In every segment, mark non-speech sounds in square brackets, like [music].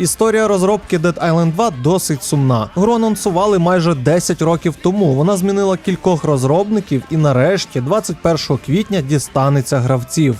Історія розробки Dead Island 2 досить сумна. Гру анонсували майже 10 років тому. Вона змінила кількох розробників і нарешті, 21 квітня, дістанеться гравців.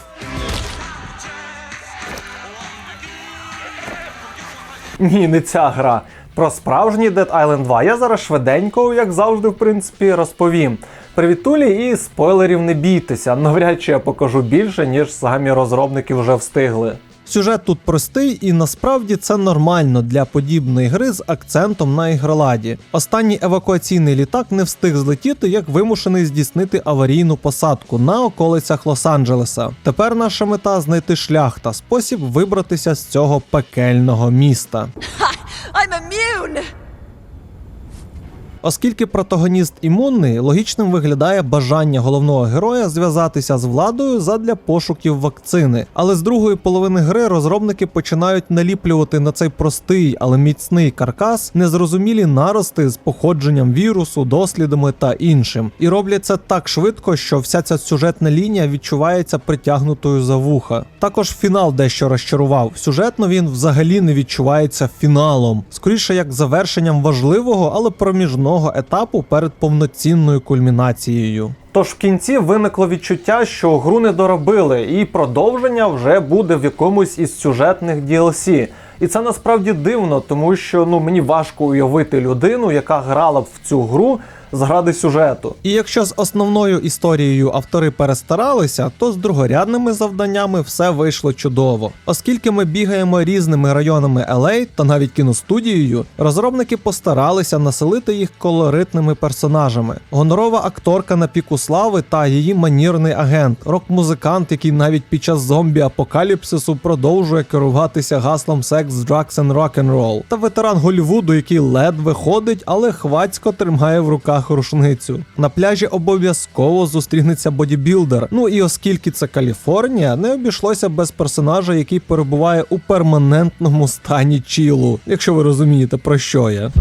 Ні, не ця гра. Про справжній Dead Island 2 я зараз швиденько, як завжди, в принципі, розповім. Привітулі і спойлерів не бійтеся. Навряд чи я покажу більше, ніж самі розробники вже встигли. Сюжет тут простий, і насправді це нормально для подібної гри з акцентом на ігроладі. Останній евакуаційний літак не встиг злетіти, як вимушений здійснити аварійну посадку на околицях Лос-Анджелеса. Тепер наша мета знайти шлях та спосіб вибратися з цього пекельного міста. I'm immune! Оскільки протагоніст імунний, логічним виглядає бажання головного героя зв'язатися з владою задля пошуків вакцини. Але з другої половини гри розробники починають наліплювати на цей простий, але міцний каркас незрозумілі нарости з походженням вірусу, дослідами та іншим. І роблять це так швидко, що вся ця сюжетна лінія відчувається притягнутою за вуха. Також фінал дещо розчарував. Сюжетно він взагалі не відчувається фіналом, скоріше як завершенням важливого, але проміжного етапу перед повноцінною кульмінацією. Тож в кінці виникло відчуття, що гру не доробили, і продовження вже буде в якомусь із сюжетних DLC. І це насправді дивно, тому що ну мені важко уявити людину, яка грала б в цю гру зради сюжету. І якщо з основною історією автори перестаралися, то з другорядними завданнями все вийшло чудово. Оскільки ми бігаємо різними районами LA та навіть кіностудією, розробники постаралися населити їх колоритними персонажами. Гонорова акторка на піку слави та її манірний агент, рок-музикант, який навіть під час зомбі-апокаліпсису продовжує керуватися гаслом секс, drugs and rock'n'roll. Та ветеран Голлівуду, який ледве ходить, але хвацько тримає в руках рушницю. На пляжі обов'язково зустрінеться бодібілдер. Ну і оскільки це Каліфорнія, не обійшлося без персонажа, який перебуває у перманентному стані чілу, якщо ви розумієте про що я.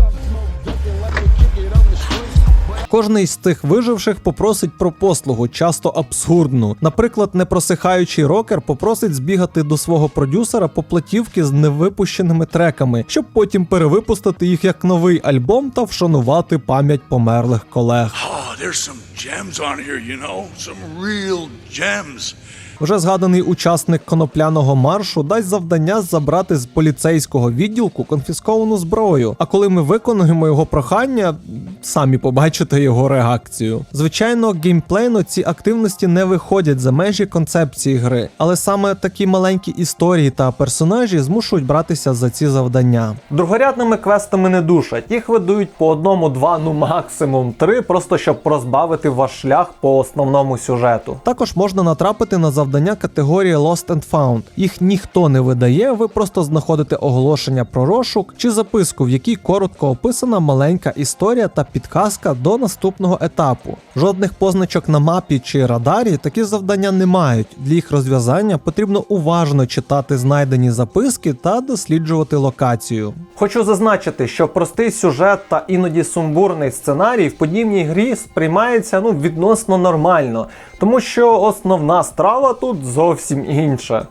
Кожний з тих виживших попросить про послугу, часто абсурдну. Наприклад, непросихаючий рокер попросить збігати до свого продюсера по платівки з невипущеними треками, щоб потім перевипустити їх як новий альбом та вшанувати пам'ять померлих колег. Oh, there's some gems on here, you know? Some real gems. Вже згаданий учасник конопляного маршу дасть завдання забрати з поліцейського відділку конфісковану зброю. А коли ми виконуємо його прохання, самі побачите його реакцію. Звичайно, геймплейно ці активності не виходять за межі концепції гри, але саме такі маленькі історії та персонажі змушують братися за ці завдання. Другорядними квестами не душать. Їх видають по одному, два, ну максимум три, просто щоб розбавити ваш шлях по основному сюжету. Також можна натрапити на завдання категорії Lost and Found. Їх ніхто не видає, ви просто знаходите оголошення про розшук чи записку, в якій коротко описана маленька історія та підказка до наступного етапу. Жодних позначок на мапі чи радарі такі завдання не мають. Для їх розв'язання потрібно уважно читати знайдені записки та досліджувати локацію. Хочу зазначити, що простий сюжет та іноді сумбурний сценарій в подібній грі сприймається ну відносно нормально, тому що основна страва тут зовсім інша.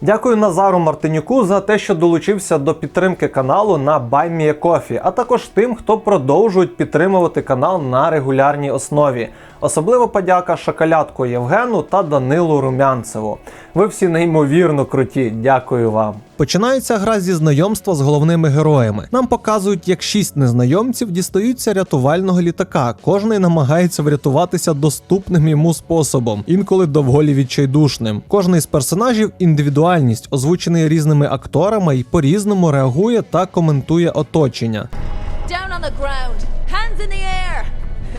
Дякую Назару Мартинюку за те, що долучився до підтримки каналу на BuyMeACoffee, а також тим, хто продовжують підтримувати канал на регулярній основі. Особливо подяка Шоколядку Євгену та Данилу Румянцеву. Ви всі неймовірно круті. Дякую вам. Починається гра зі знайомства з головними героями. Нам показують, як шість незнайомців дістаються рятувального літака. Кожний намагається врятуватися доступним йому способом, інколи доволі відчайдушним. Кожний з персонажів індивідуальність, озвучений різними акторами і по-різному реагує та коментує оточення. Down on the ground! Hands in the air!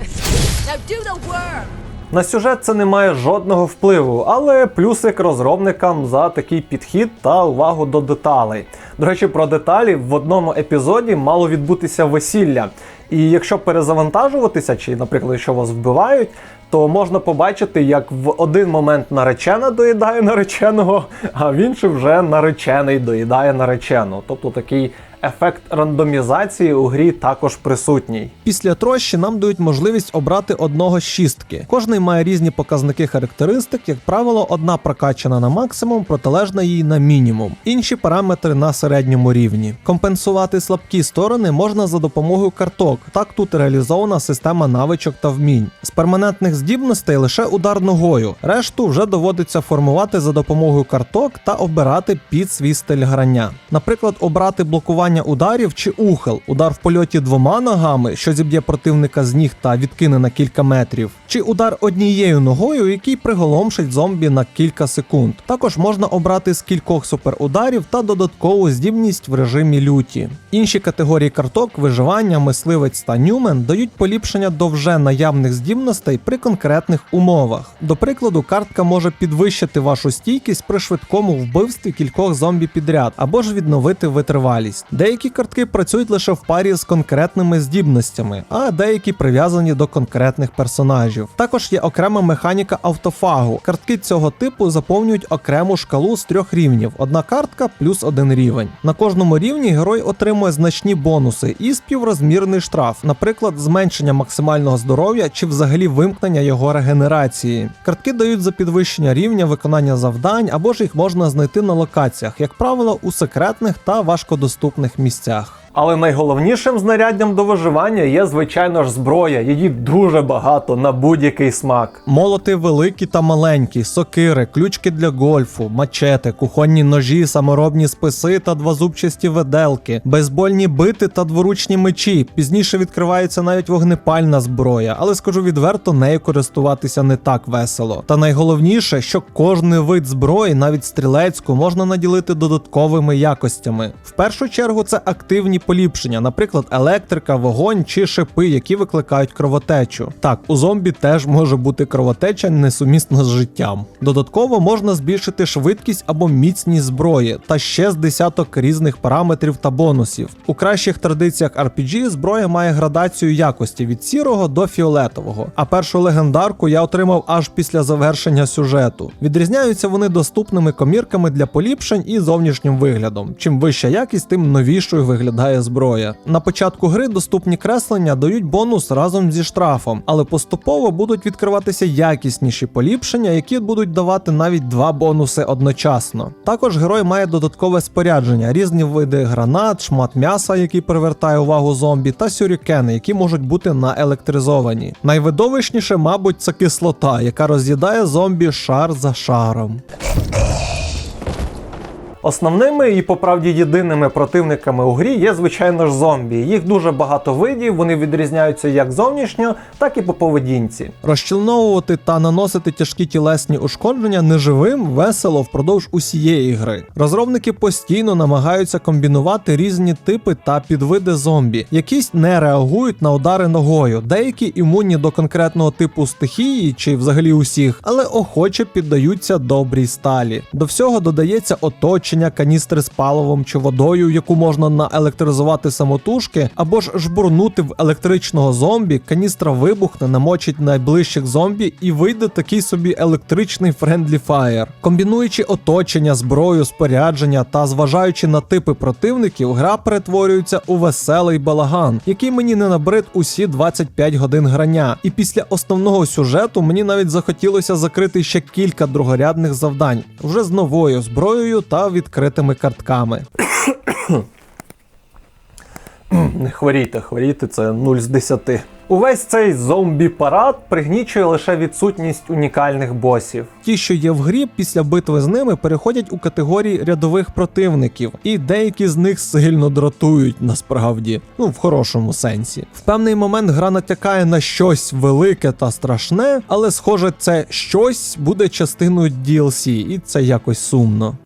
[laughs] now do the worm! На сюжет це не має жодного впливу, але плюсик розробникам за такий підхід та увагу до деталей. До речі, про деталі в одному епізоді мало відбутися весілля. І якщо перезавантажуватися, чи, наприклад, якщо вас вбивають, то можна побачити, як в один момент наречена доїдає нареченого, а в інший вже наречений доїдає наречену. Тобто такий ефект рандомізації у грі також присутній. Після трощі нам дають можливість обрати одного з шістки. Кожний має різні показники характеристик, як правило, одна прокачана на максимум, протилежна їй на мінімум. Інші параметри на середньому рівні. Компенсувати слабкі сторони можна за допомогою карток. Так тут реалізована система навичок та вмінь. З перманентних здібностей лише удар ногою. Решту вже доводиться формувати за допомогою карток та обирати під свій стиль грання. Наприклад, обрати блокування ударів чи ухил, удар в польоті двома ногами, що зіб'є противника з ніг та відкине на кілька метрів, чи удар однією ногою, який приголомшить зомбі на кілька секунд. Також можна обрати з кількох суперударів та додаткову здібність в режимі люті. Інші категорії карток виживання, мисливець та нюмен дають поліпшення до вже наявних здібностей при конкретних умовах. До прикладу, картка може підвищити вашу стійкість при швидкому вбивстві кількох зомбі підряд або ж відновити витривалість. Деякі картки працюють лише в парі з конкретними здібностями, а деякі прив'язані до конкретних персонажів. Також є окрема механіка автофагу. Картки цього типу заповнюють окрему шкалу з трьох рівнів: одна картка плюс один рівень. На кожному рівні герой отримує значні бонуси і співрозмірний штраф, наприклад, зменшення максимального здоров'я чи взагалі вимкнення його регенерації. Картки дають за підвищення рівня виконання завдань або ж їх можна знайти на локаціях, як правило, у секретних та важкодоступних місцях. Але найголовнішим знаряддям до виживання є, звичайно ж, зброя. Її дуже багато на будь-який смак. Молоти великі та маленькі, сокири, ключки для гольфу, мачети, кухонні ножі, саморобні списи та двозубчасті веделки, бейсбольні бити та дворучні мечі. Пізніше відкривається навіть вогнепальна зброя, але скажу відверто, нею користуватися не так весело. Та найголовніше, що кожний вид зброї, навіть стрілецьку, можна наділити додатковими якостями. В першу чергу це активні поліпшення, наприклад, електрика, вогонь чи шипи, які викликають кровотечу. Так, у зомбі теж може бути кровотеча несумісна з життям. Додатково можна збільшити швидкість або міцність зброї та ще з десяток різних параметрів та бонусів. У кращих традиціях RPG зброя має градацію якості від сірого до фіолетового. А першу легендарку я отримав аж після завершення сюжету. Відрізняються вони доступними комірками для поліпшень і зовнішнім виглядом. Чим вища якість, тим новішою виглядає зброя. На початку гри доступні креслення дають бонус разом зі штрафом, але поступово будуть відкриватися якісніші поліпшення, які будуть давати навіть два бонуси одночасно. Також герой має додаткове спорядження, різні види гранат, шмат м'яса, який привертає увагу зомбі, та сюрікени, які можуть бути наелектризовані. Найвидовищніше, мабуть, це кислота, яка роз'їдає зомбі шар за шаром. Основними і по правді єдиними противниками у грі є, звичайно ж, зомбі. Їх дуже багато видів, вони відрізняються як зовнішньо, так і по поведінці. Розчленовувати та наносити тяжкі тілесні ушкодження неживим весело впродовж усієї гри. Розробники постійно намагаються комбінувати різні типи та підвиди зомбі. Якісь не реагують на удари ногою, деякі імунні до конкретного типу стихії чи взагалі усіх, але охоче піддаються добрій сталі. До всього додається оточення, каністри з паливом чи водою, яку можна наелектризувати самотужки, або ж жбурнути в електричного зомбі, каністра вибухне, намочить найближчих зомбі і вийде такий собі електричний френдлі фаєр. Комбінуючи оточення, зброю, спорядження та зважаючи на типи противників, гра перетворюється у веселий балаган, який мені не набрид усі 25 годин грання. І після основного сюжету мені навіть захотілося закрити ще кілька другорядних завдань вже з новою зброєю та відкритими картками. Не хворійте, хворійте це 0 з 10. Увесь цей зомбі-парад пригнічує лише відсутність унікальних босів. Ті, що є в грі, після битви з ними переходять у категорії рядових противників, і деякі з них сильно дратують насправді, ну в хорошому сенсі. В певний момент гра натякає на щось велике та страшне, але схоже, це щось буде частиною DLC, і це якось сумно.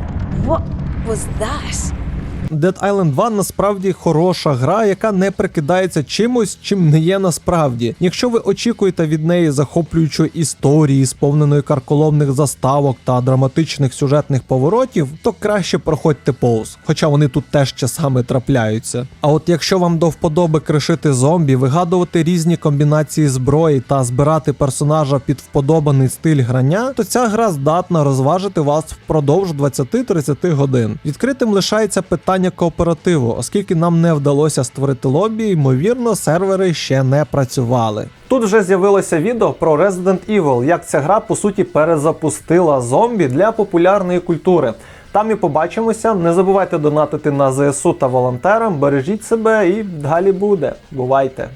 What was that? Dead Island 2 насправді хороша гра, яка не прикидається чимось, чим не є насправді. Якщо ви очікуєте від неї захоплюючої історії, сповненої карколомних заставок та драматичних сюжетних поворотів, то краще проходьте повз, хоча вони тут теж часами трапляються. А от якщо вам до вподоби кришити зомбі, вигадувати різні комбінації зброї та збирати персонажа під вподобаний стиль грання, то ця гра здатна розважити вас впродовж 20-30 годин. Відкритим лишається питання питання кооперативу, оскільки нам не вдалося створити лобі, ймовірно, сервери ще не працювали. Тут вже з'явилося відео про Resident Evil, як ця гра по суті перезапустила зомбі для популярної культури. Там і побачимося. Не забувайте донатити на ЗСУ та волонтерам. Бережіть себе і далі буде. Бувайте!